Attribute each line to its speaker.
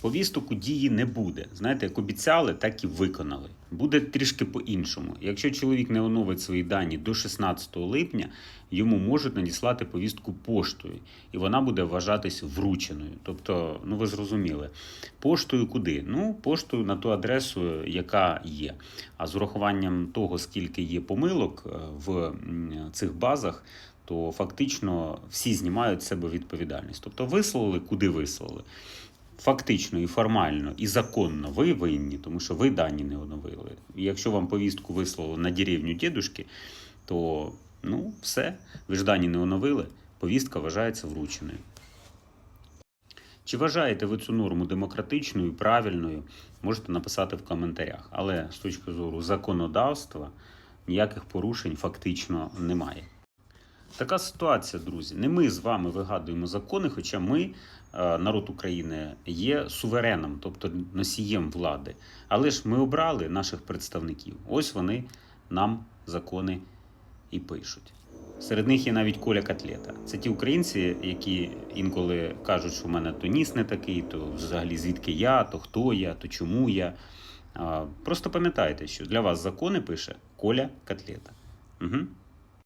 Speaker 1: Повісток у дії не буде. Знаєте, як обіцяли, так і виконали. Буде трішки по-іншому. Якщо чоловік не оновить свої дані до 16 липня, йому можуть надіслати повістку поштою, і вона буде вважатись врученою. Тобто, ну ви зрозуміли, поштою куди? Ну, поштою на ту адресу, яка є. А з урахуванням того, скільки є помилок е, в цих базах, то фактично всі знімають з себе відповідальність. Тобто вислали, куди вислали. Фактично і формально, і законно ви винні, тому що ви дані не оновили. І якщо вам повістку вислали на деревню дідушки, то ну все, ви ж дані не оновили, повістка вважається врученою. Чи вважаєте ви цю норму демократичною, правильною? Можете написати в коментарях. Але з точки зору законодавства ніяких порушень фактично немає. Така ситуація, друзі. Не ми з вами вигадуємо закони, хоча ми, е, народ України, є сувереном, тобто носієм влади. Але ж ми обрали наших представників. Ось вони нам закони і пишуть. Серед них є навіть Коля Котлета. Це ті українці, які інколи кажуть, що в мене то ніс не такий, то взагалі звідки я, то хто я, то чому я. Просто пам'ятайте, що для вас закони пише Коля Котлета. Угу.